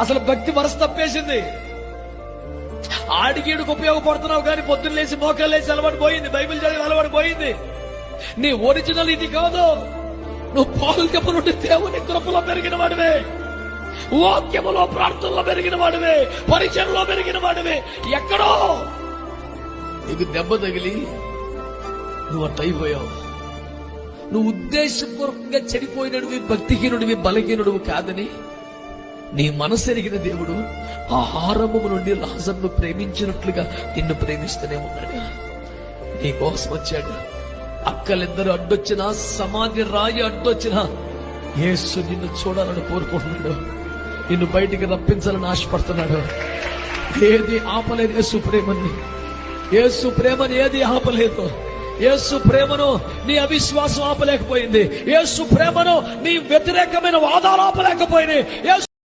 అసలు భక్తి వరస తప్పేసింది. ఆడికీడికి ఉపయోగపడుతున్నావు కానీ పొద్దున్న లేచి మోకాలు లేచి అలవాటు పోయింది. బైబిల్ చదివి అలవాటు పోయింది. నీ ఒరిజినల్ ఇది కాదు. నువ్వు పాల్గపు నుండి దేవుని కృపలో పెరిగిన వాడివే. వాక్యములో ప్రార్థనలో పెరిగిన వాడివే. పరిచయంలో పెరిగిన వాడివే. ఎక్కడో నీకు దెబ్బ తగిలి నువ్వు అట్ట అయిపోయావు. నువ్వు ఉద్దేశపూర్వకంగా చెడిపోయినడివి భక్తిహీనుడివి బలహీనుడివి కాదని నీ మనసెరిగిన దేవుడు ఆహారము నుండి లాజర్ను ప్రేమించినట్లుగా నిన్ను ప్రేమిస్తూనే ఉన్నాడు. నీ కోసం వచ్చాడు. అక్కలిద్దరు అడ్డొచ్చినా సమాధి రాయి అడ్డొచ్చినా యేసు నిన్ను చూడాలని కోరుకుంటున్నాడు. నిన్ను బయటికి రప్పించాలని ఆశపడుతున్నాడు. ఏది ఆపలేదు యేసు ప్రేమని యేసు ప్రేమని ఏది ఆపలేదు. యేసు ప్రేమను నీ అవిశ్వాసం ఆపలేకపోయింది. యేసు ప్రేమను నీ వ్యతిరేకమైన వాదాలు ఆపలేకపోయింది యేసు